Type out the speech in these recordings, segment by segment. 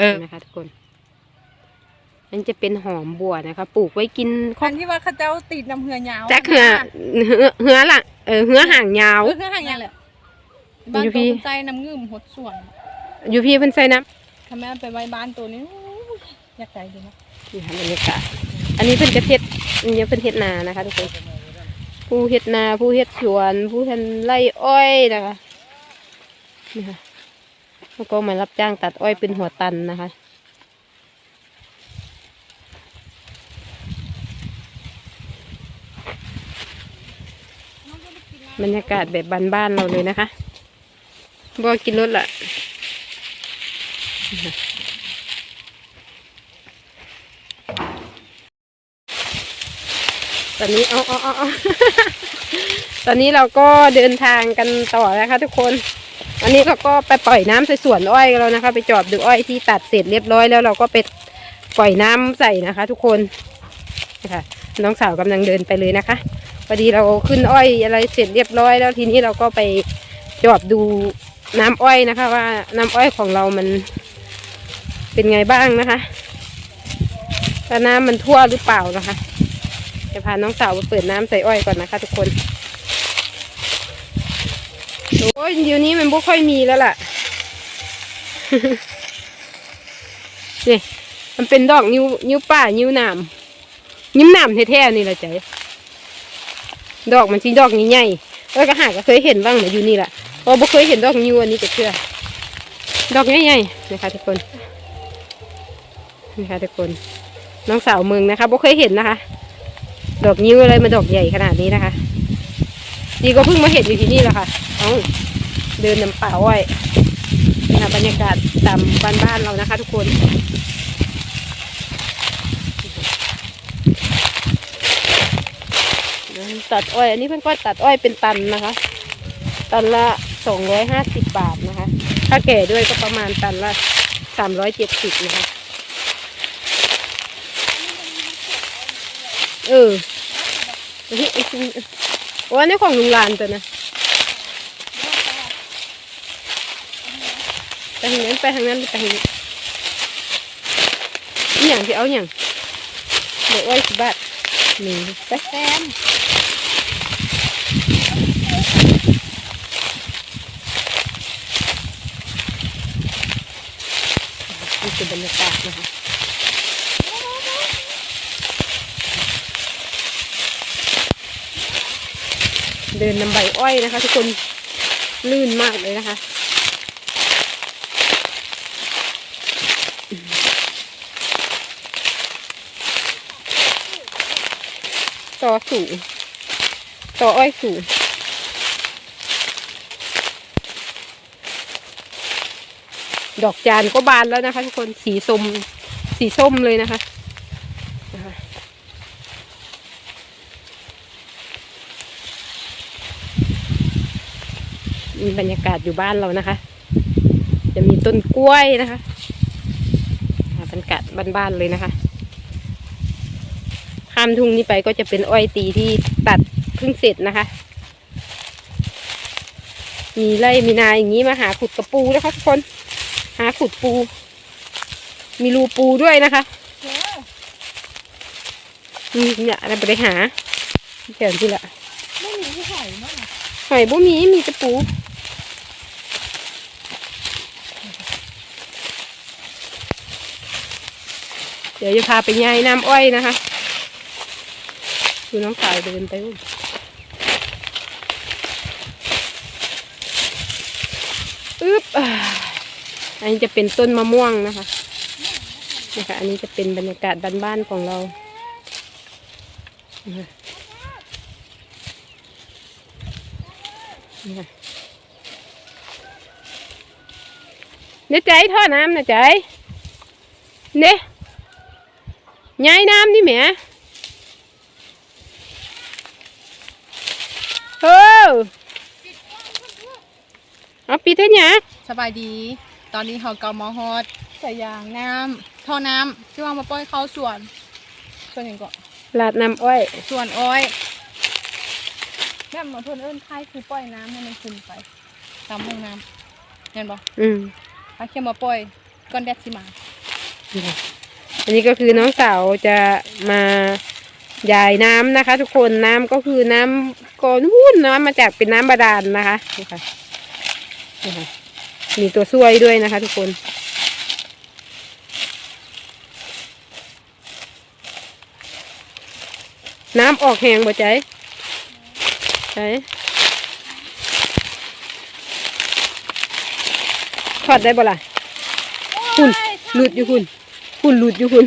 เออ นะคะทุกคนมันจะเป็นหอมบัวนะคะ ปลูกไว้กินข้คัอนที่ว่าเขาเจ้าติดน้ำเหือยาวจักเหือเหือเหือละเออเหือห่างยาว เออเหือห่างยาวเลยบ้านอยู่ตัวพี่คุณใจน้ำงืมหดส่วนอยู่พี่เพิ่นใส่น้ถ้าแม่ไปไว้บ้านตัวนี้อู้ยอยากใจดีนะำนี่ค่ะบรรยากาศอันนี้เพิ่นจะเฮ็ดอันนี้เพิ่นเฮ็ดนานะคะ ทุกคนผู้เฮ็ดนาผู้เฮ็ดสวน ผู้ทำไร่อ้อยนะคะนี่ค่ะ แล้วก็มารับจ้างตัดอ้อยเป็นหัวตันนะคะ บรรยากาศแบบบ้านๆเราเลยนะคะบอกกินรถละตอนนี้เอาเอาเอาเอาตอนนี้เราก็เดินทางกันต่อนะคะทุกคน อันนี้เราก็ไปปล่อยน้ำใส่สวนอ้อยแล้วนะคะ ไปจอบดูอ้อยที่ตัดเสร็จเรียบร้อยแล้วเราก็ไปปล่อยน้ำใส่นะคะ ทุกคนนะคะน้องสาวกำลังเดินไปเลยนะคะพอดีเราขึ้นอ้อยอะไรเสร็จเรียบร้อย แล้วทีนี้เราก็ไปจอบดูน้ำอ้อยนะคะ ว่าน้ำอ้อยของเรามันเป็นไงบ้างนะคะว่าน้ำมันทั่วหรือเปล่านะคะจะพาน้องสาวไปเปิดน้ำใส่อ้อยก่อนนะคะ ทุกคน โอ้ยเดี๋ยวนี้มันไม่ค่อยมีแล้วล่ะนี่มันเป็นดอกนิ้วนิ้วป่านิ้วหนามนิ้วหนามแท้ๆนี่แหละใจดอกมันสีดอกใหญ่ๆเออก็หาก็เคยเห็นบ้างนะอยู่นี่แหละเพราะบ่เคยเห็นดอกยูอันนี้จะเชื่อดอกใหญ่ๆนะคะทุกคนนะคะทุกคนน้องสาวเมืองนะคะบ่เคยเห็นนะคะ ดอกยิ้วอะไรมาดอกใหญ่ขนาดนี้นะคะ ดีก็เพิ่งมาเห็นอยู่ที่นี่แหละค่ะเอาเดินนำป่าอ้อยนะบรรยากาศตามบ้านๆเรานะคะ ทุกคนตัดอ้อย อันนี้เพื่อนก็ตัดอ้อยเป็นตันนะคะ ตันละสองร้อยห้าสิบบาทนะคะ ถ้าแก่ด้วยก็ประมาณตันละสามร้อยเจ็ดสิบนะคะ เออ โอ้อันนี้ของลุงลานตัวนะไปทางนั้นไปทางนั้นไปทางนี้อหย่างที่เอาอย่างเดี๋ยวอ้อยสิบบาทนี่ไปแซมนี่คือบรรยากาศนะคะ เดินนำใบอ้อยนะคะ ทุกคนลื่นมากเลยนะคะ ต่อสูงต่ออ้อยสูงดอกจานก็บานแล้วนะคะ ทุกคนสีส้มสีส้มเลยนะคะนะคะ มีบรรยากาศอยู่บ้านเรานะคะ จะมีต้นกล้วยนะคะอ่าบรรยากาศบ้านๆเลยนะคะ ข้ามทุ่งนี้ไปก็จะเป็นอ้อยตีที่ตัดเพิ่งเสร็จนะคะ มีไร่มีนาอย่างนี้มาหาขุดกระปูนะคะทุกคน หาขุดปู มีรูปูด้วยนะคะเออนี่เนี่ยเราไปหาเดี๋ยวที่ละไม่มีที่หอยมั้งอะหอยบุมีมีแต่ปู เดี๋ยวจะพาไปยายน้ำอ้อยนะคะ ดูน้องสาวเดินไปอึ๊บอันนี้จะเป็นต้นมะม่วงนะคะนะคะอันนี้จะเป็นบรรยากาศบ้านๆของเรานะคะนะคะเนี่ยใจท่อน้ำนะใจเนี่ย ย้ายน้ำนี่แหมเออเอาปีเท่านี้สบายดี ตอนนี้เขากำมาฮอดใส่ยางน้ำท่อน้ำที่ว่ามาปล่อยเข้าสวนสวนอย่างก่อนลาดน้ำอ้อยสวนอ้อยแม่มาเพิ่นเอิ้นค่ายคือปล่อยน้ำให้มันขึ้นไปตามห้องน้ำเห็นบ่อืมถ้าเข้มมาปล่อยก้อนแดดสิมานี่ค่ะ อันนี้ก็คือน้องสาวจะมายายน้ำนะคะ ทุกคนน้ำก็คือน้ำก่อนวุ่นน้ำมาจากเป็นน้ำบาดาลนะคะนี่ค่ะนี่ค่ะมีตัวช่วยด้วยนะคะ ทุกคนน้ำออกแหงบ่ใจใจทอดได้บ่ล่ะหุ่นหลุดอยู่หุ่น หุ่นหลุดอยู่หุ่น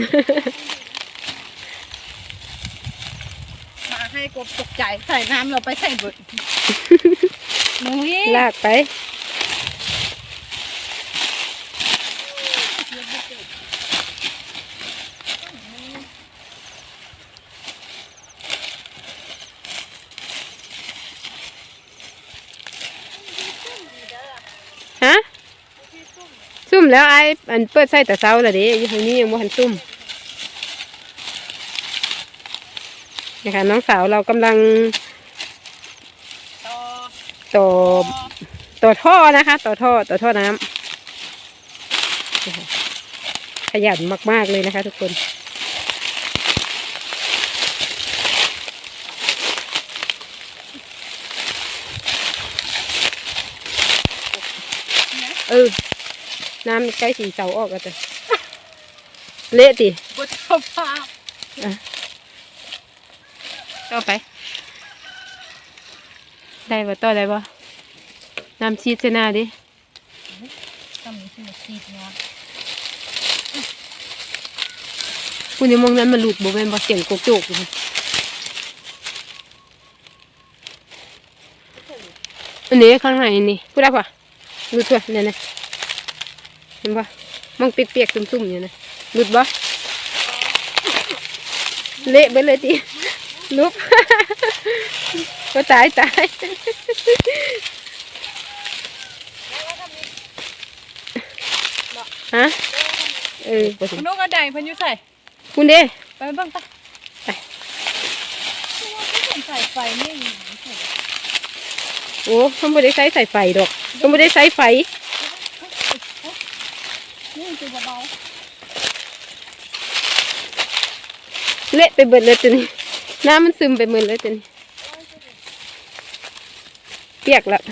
มาให้กบตกใจใส่น้ำเราไปใส่เบิดนุ้ยลากไป มแล้วไอ้อันเปิดใส่แต่เช้าและเด้อยู่ทางนี้ยังบ่ทันซุ่มนะคะน้องสาวเรากำลังต่อต่อต่อท่อนะคะ ต่อท่อต่อท่อน้ำนะคะขยันมากๆเลยนะคะ ทุกคนเออ น้ำใกล้สีเสาออกแล้วจ้ะเละติบดเข้าภาพต่อไป ได้บ่ต่อได้บ่น้ำชีดเสหนาดิทำนี้คือซีดเนาะคุณยังมองนั้นมันหลุดบ่แม่นบ่เสียงโกกโจกอยู่อันนี้ข้างในนี่พูดได้ปะหลุดปะเนี่ยนะ เห็นปะมองเปียกๆซุ่มๆเนี่นะหลุดบ่เละไปเลยทีลุกก็ตายตายฮะเออบ่ถึงคุณนกกระไดเพันยุใส่คุณเด้ไปเบิ่งปะไปคือว่าที่ผมใส่ไฟนี่โอ้เขาไม่ได้ใช้สายไฟดอกเขาไม่ได้ใช้ไฟ นี่คือเบาเละไปเบิดเลยตัวนี้น้ำมันซึมไปหมดเลยตัวนี้เปียกแล้ว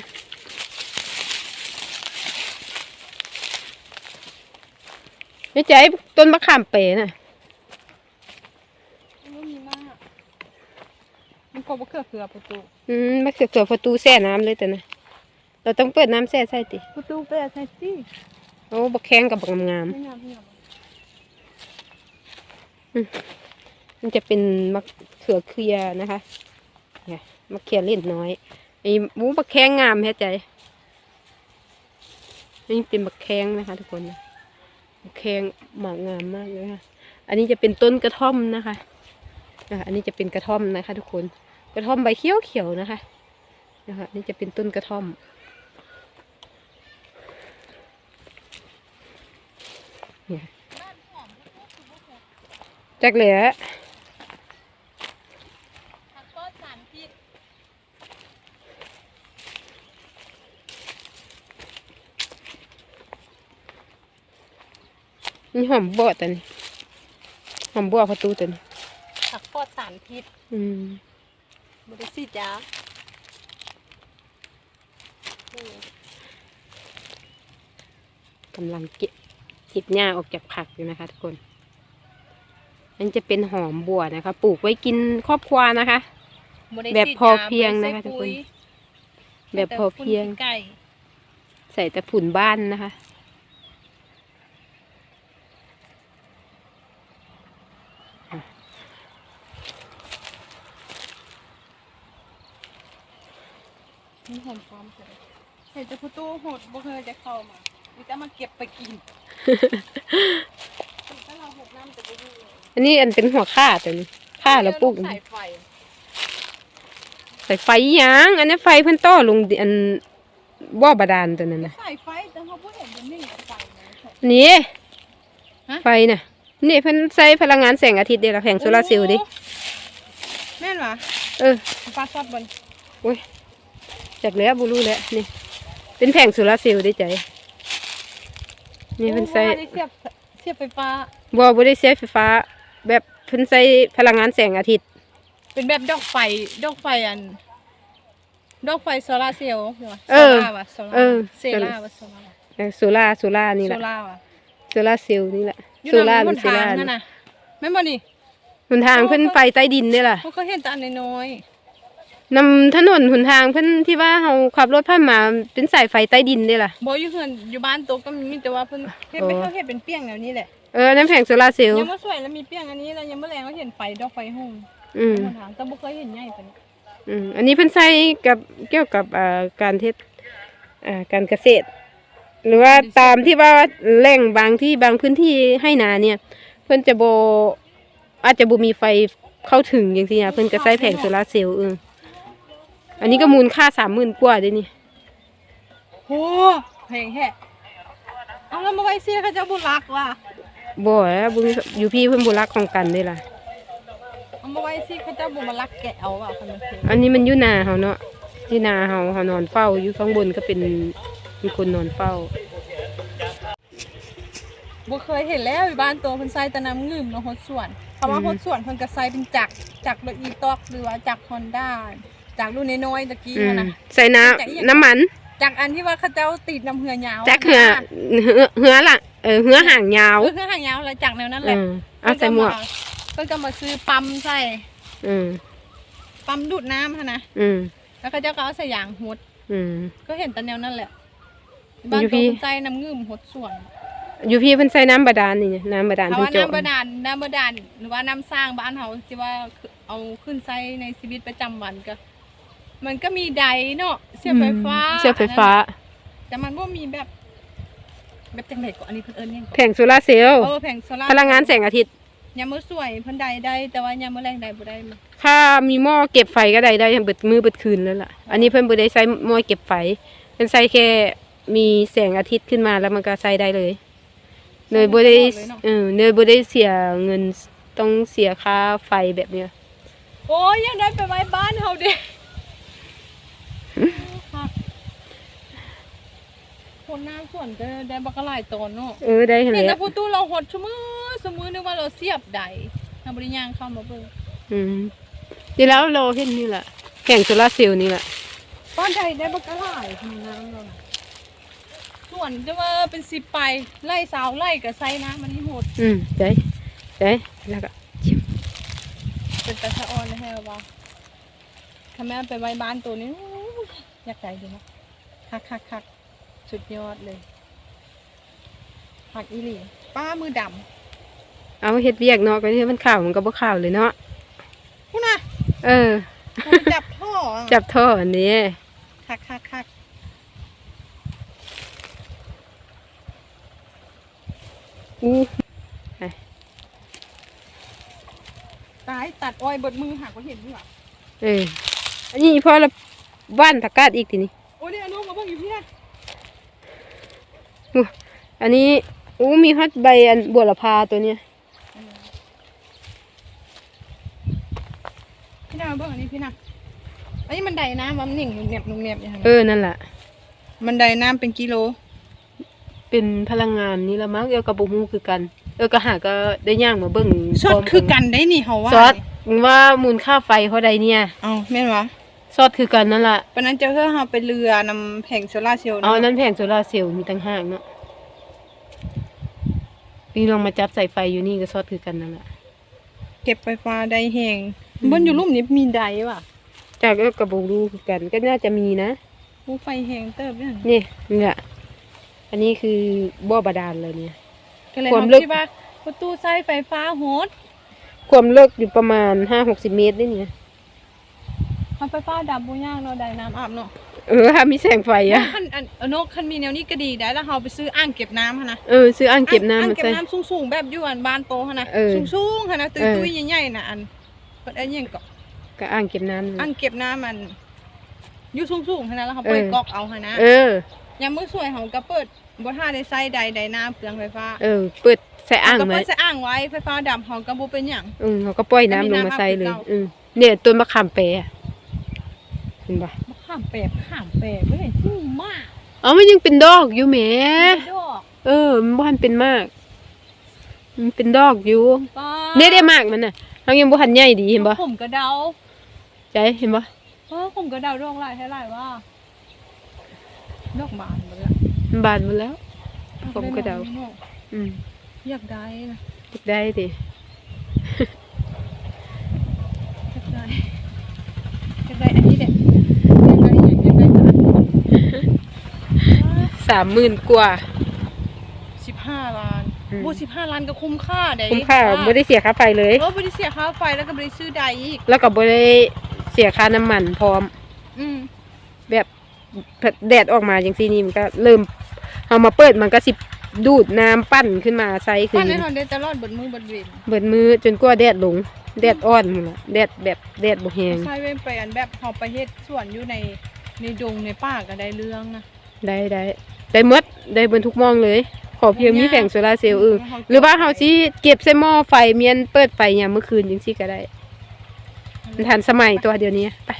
ไม่ใจต้นมะขามเป๋น่ะๆไม่มีมากมันก็บ่เคือเคือประตูอืมมะเขือเขือประตูแช่น้ำเลยแต่นะเราต้องเปิดน้ำแช่ใส่ติประตูเปิดใส่ที่ โอ้บักแข้งกับบักงามงามมันจะเป็นมะเขือเคลียนะคะเนี่ยมะเขือเล่นน้อยไอ้หมูบักแข้งงามแท้ใจนี่เป็นบักแข้งนะคะทุกคนบักแข้งหมากงามมากเลยค่ะ อันนี้จะเป็นต้นกระท่อมนะคะอันนี้จะเป็นกระท่อมนะคะ ทุกคน กระท่อมใบเขียวเขียวนะคะนะคะนี่จะเป็นต้นกระท่อม เนี่ย จักเหลือผักก็สารพิษนี่หอมบัวตัวนี้หอมบัวประตูตัวนี้ผักก็สารพิษอืมบ่ได้ซีดยากำลังเก็บเก็บหญ้าออกจากผักอยู่นะคะทุกคน อันนจะเป็นหอมบัวนะคะ ปลูกไว้กินครอบครัวนะคะบ่ได้แบบฉีดพอเพียงนะคะบ่ได้ทุกคนใส่ปุ๋ยแบบพอเพียงแต่ฝุ่นขี้ไก่ใส่แต่ผุนบ้านนะคะ มีหอมฟอมเลยเห็นแต่ประตูโหดบ่เคยจะเข้ามามีแต่มาเก็บไปกินถ้าเราหก น้ำจะไปดูเลยอันนี้อันเป็นหัวข่าตัวนี้ข่าแล้วปลูกสายไฟใส่ไฟหยางอันนี้ไฟเพิ่นต่อลงดิอันบ่อบาดาลตัวนั้นนะสายไฟแต่เขาพูดเห็นมันนิ่งไฟนะนี่ฮะไฟน่ะนี่เพิ่นใช้พลังงานแสงอาทิตย์เดียวละแผงโซลาร์เซลล์ดิแม่นวะเออปลาซอดบนจากแล้วบูรู้แล้วนี่ เป็นแผงโซลาร์เซลล์ได้ใจนี่เพิ่นใช้โอ้ว่าได้เสียบเสียบไฟฟ้า บ่บ่ได้ใช้ไฟฟ้า แบบเพิ่นใช้พลังงานแสงอาทิตย์ เป็นแบบดอกไฟดอกไฟอัน ดอกไฟโซลาร์เซลล์ใช่ปะเออโซล่าร์วะโซล่าเออเซล่าวะโซล่าร์เออโซล่าโซล่านี่แหโซละล่าร์วะโซล่าเซลล์นี่แหละอยู่โซล่าหในรือหนโซทาล่างนั่นน่ะแม่นบ่นี่หนทางเพิ่นไฟใต้ดินนี่ล่ะเขาก็เห็นแต่อันน้อย นำถนนหนทางเพิ่นที่ว่าเฮาขับรถผ่านมาเป็นสายไฟใต้ดินนี่ล่ะๆบ่อยู่เฮือนอยู่บ้านโตก็มีแต่ว่าเพิ่นเฮ็ดโอ้เป็นเขาเฮ็ดเป็นเปียงแนวนี้แหละเออน้ำแผงโซล่าร์เซลล์ยังบ่สวยแล้วมีเปียงอันนี้แล้วยังบ่แรงก็เห็นไฟดอกไฟห้องอืมหนทางแต่บ่เคยเห็นใหญ่ปานนี้อืมอันนี้เพิ่นใช้กับเกี่ยวกับอ่าการเทศอ่าการเกษตร หรือว่าตามที่ว่าแหล่งบางที่บางพื้นที่ให้นาเนี่ย เพิ่นจะบ่อาจจะบ่มีไฟเข้าถึงอย่างที่นะเพิ่นก็ใช้แผงโซลาร์เซลล์เออ อันนี้ก็มูลค่า30,000กว่าเด้นี่โหเพลงแฮะเอาแล้วมาไว้เสียเขาเจะบ่รักว่ะบ่แล้วบุญอยู่พี่เพิ่นบ่รักของกันเด้ล่ะ เอามาไว้สิเขาเจะบ่มารักแกะเอาว่ะคนมันเพลงอันนี้มันอยู่นาเฮาเนาะที่นาเฮาเฮานอนเฝ้าอยู่ข้างบนก็เป็นมีคนนอนเฝ้า บ่เคยเห็นแล้วอยู่บ้านตัวเพิ่นใส่แต่น้ำงืมเนาะฮดส่วนคำว่าอืมฮดส่วนเพิ่นก็ใส่เป็นจักรจักรรถอีตอกหรือว่าจักร Honda จักรรุ่นน้อยๆตะกี้อืมนั่นน่ะใส่น้ำน้ำมันจักรอันที่ว่าเขาเจ้าติดน้ำเหือยาวจักเหือเหือเหือละเออเหือห่างยาวเออเครื่องหางยาวแล้วจักรแนวนั้นแหเอละอเอาใส่หมวกเพิ่นก็มาซื้อปั๊มใส่อืมปั๊มดูดน้ำหั่นนะอืมแล้วเขาเจ้าก็เอาใส่ยางหดอืม ก็เห็นแต่แนวนั้นแหละบ้านอยู่ตัวพี่เพิ่นใส่น้ำงืมหดส่วนอยู่พี่เพิ่นใส่น้ำบาดาลนี่ไงน้ำบาดาลถ้าเพิ่นว่าเจาะน้ำบาดาลน้ำบาดาลหรือว่าน้ำสร้างบ้านเฮาที่ว่าเอาขึ้นใช้ในชีวิตประจำวันก็ มันก็มีไดเนาะเสียบไฟฟ้าอืมเสียบไฟฟ้า แต่มันบ่มีแบบ แบบจังไดก็อันนี้เพิ่นเอิ้นหยังก็แผงโซลาร์เซลล์เออแผงโซล่าร์พลังงานแสงอาทิตย์ ยามมื้อสวยเพิ่นใดได้แต่ว่ายามมื้อแรงใดบ่ได้มาถ้ามีหม้อเก็บไฟก็ได้ได้เบิดมือเบิดคืนแล้วล่ะ อันนี้เพิ่นบ่ได้ใช้หม้อเก็บไฟเพิ่นใช้แค่มีแสงอาทิตย์ขึ้นมาแล้วมันก็ใช้ได้เลยโดยบ่ได้เออโดยบ่ได้เสียเงินต้องเสียค่าไฟแบบเนี้ย โอ้ยยังได้ไปไว้บ้านเฮาเด้ คนหน้าส่วนก็ได้บักหลายตนเนาะเออได้หั่นเห็นแหแต่ละผู้ตู้เราหดชั่วมือสมือนึกว่าเราเสียบใดทำบริย่างเข้ามาเบิ่งอืมดีแล้วเราเห็นนี่แหละแข่งโซลาร์เซลล์นี่แหละป้อนใดได้บักหลายทำน้ำเราน่ะส่วนจะว่าเป็นสิบไปไล่สาวไล่กับไซน้ำมันนี่หดอืมได้ได้แล้วก็ชิมเป็นตะชะออนนะฮะว่าถ้าแม่ไปไว้บ้านตัวนี้อู้ยอ ยากใจดีนะคักคักคักสุดยอดเลยผักอีหลีป้ามือดเอาเฮ็ดเวียกเนาะก็ที่มันข่าวมันก็บ่ข่าวเลยเนาะำพูดนะเออมันจับท่ออะจับท่ออันนี้คักคักคักอู้ตายตัดอ้อยเบดมือหักก็เห็นด้วยเอออันนี้พอละ บ้านตะกร้าดอีกทีนี้โอ้ยเนี่ยน้องมาเบิ่งอยู่พี่นะอู้อันนี้อู้มีฮอดใบอันบัวละพาตัวเนี้ยพี่นามาเบิ่งอันนี้พี่นะอันนี้มันไดน้ำมันหนิ่งนุ่งเนียบนุ่งเนียบอย่างเอนี้อนั่นล่ะมันไดน้ำเป็นกิโลเป็นพลังงานนี่ละมั้งเออกับบ่ฮู้คือกัน เออก็หาก็ได้ย่างมาเบิ่งสดคือกันได้นี่เขาว่าซอสว่ามูลค่าไฟเท่าใดเนี่ย เอาแม่นวะ ซอสคือกันนั่นล่ะปานนั้นเจะเพื่อเราไปเรือนำแผงโซล่าร์เซลล์เอาอันนั้นแผงโซลาร์เซลล์มีต่างหากเนาะนี่ลองมาจับใส่ไฟอยู่นี่ก็ซอสคือกันนั่นแหละเก็บไฟฟ้าได้แหงบนอยู่ลุ่มนี้มีไดว่ะจากก็กระบอกรูคือกัน ก็น่าจะมีนะ ผู้ไฟแหงเติบเนี่ยนี่นี่แหละอันนี้คือบ่อบาดาลเลยเนี่ย ก็เลยความเขาลึก คิดว่าประตูใช้ไฟฟ้าโหดความลึกอยู่ประมาณห้าหกสิบเมตรนี่เนี่ยทำ ไฟฟ้าดับบุย่างเนาะไดน้ำอาบเนาะเออถ้ามีแสงไฟอะคันอันเอานกคันมีแนวนี้ก็ดีได้แล้วเราไปซื้ออ่างเก็บน้ำหั่นนะเออ ซื้ออ่างเก็บน้ำอ่างมาเก็บใส่ น้ำสูงๆแบบอยู่อันบ้านโตหั่นนะเออสูงๆหั่นนะตุ้เออยๆใหญ่ๆน่ะอันเปิดไอ้ยังก็ ก็อ่างเก็บน้ำนั่นอ่างเก็บน้ำมันอยู่สูงๆหั่นนะแล้วเขาเปิดเออ ก๊อกเอาหั่นนะเออ ยามมื้อสวยเขาก็เปิดบ่ท่าได้ใส่ใดใดน้ำเปลืองไฟฟ้าเออ เปิดใส่อ่างก็ไหมเปิดใส่อ่างไว้ไฟฟ้าดับเขาก็บ่เป็นหยัง อืมเขาก็ปล่อยน้ำลงมาใส่เลยก็มีน้ำอาบคือเก่าอืมเนี่ยต้นมะขามเปรอะ เห็นปะมะขามแปบมะขามแปบไม่เห็นทุ่งมากเอามันยังเป็นดอกอยู่แหมดอกเออ มันบ้านเป็นมาก มันเป็นดอกอยู่ป้าเนี่ยได้มากมันน่ะเขายังบ่ทันใหญ่ดีเห็นบ่ผมกระเดาใจเห็นบ่เออผมกระเดาดอกหลายให้หลายว่าดอกบานหมดแล้วมันบานหมดแล้ว ผมกระเดา อืมอยากได้นะเก็บได้ดิอยากได้อยากได้อันนี้เด็ดอยากได้อยากได้อันนี้ สามหมื่นกว่า สิบห้าล้านอืมโอ้สิบห้าล้านก็คุ้มค่าได้คุ้มค่าไม่ได้เสียค่าไฟเลย เออไม่ได้เสียค่าไฟแล้วก็ไม่ได้ซื้อใดอีก แล้วก็บ่ได้เสียค่าน้ำมันพร้อม อืมแบบแดดออกมาอย่างซี่นี่มันก็เริ่มเอามาเปิดมันก็สิดูดน้ำปั้นขึ้นมาใส่ขึ้ปั้นนแน่นอนได้ตลอดเบดมือเบดเวนเบิดมือจนกว่าแดดลง แดดอ่อนหมดละแดดแบบแดดบ่แห้งใช่เว้นไปอันแบบเฮาไปเฮ็ดสวนอยู่ในในดงในป่าก็ได้เรื่องนะ ได้ได้ได้หมดได้เบิดทุกหมองเลย ขอเพียงมีแผงโซลาร์เซลล์เออหรือว่าเฮาสิเก็บใส่หม้อไฟเมียนเปิดไฟยามมื้อคืนจังซี่ก็ได้มันทันสมัยตัวเดียวนี้ไป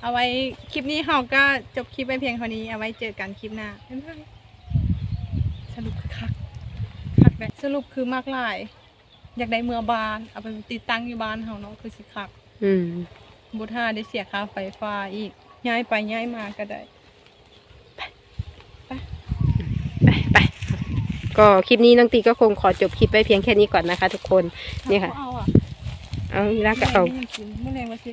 เอาไว้คลิปนี้เฮาก็จบคลิปไปเพียงเท่านี้ เอาไว้เจอกันคลิปหน้าบ๊ายบายสรุปคือคักคักได้สรุปคือมากหลาย อยากได้เมือบาน เอาไปติดตั้งอยู่บ้านเฮาเนาะคือสิคัก อืม บุท่าได้เสียค่าไฟฟ้าอีก ย้ายไปย้ายมาก็ได้ ไปไปก็คลิปนี้น้องตีก็คงขอจบคลิปไปเพียงแค่นี้ก่อนนะคะ ทุกคน นี่ค่ะ เอาอะเอาอีกแล้วก็เอา ไม่กินไม่แรงว่าสิ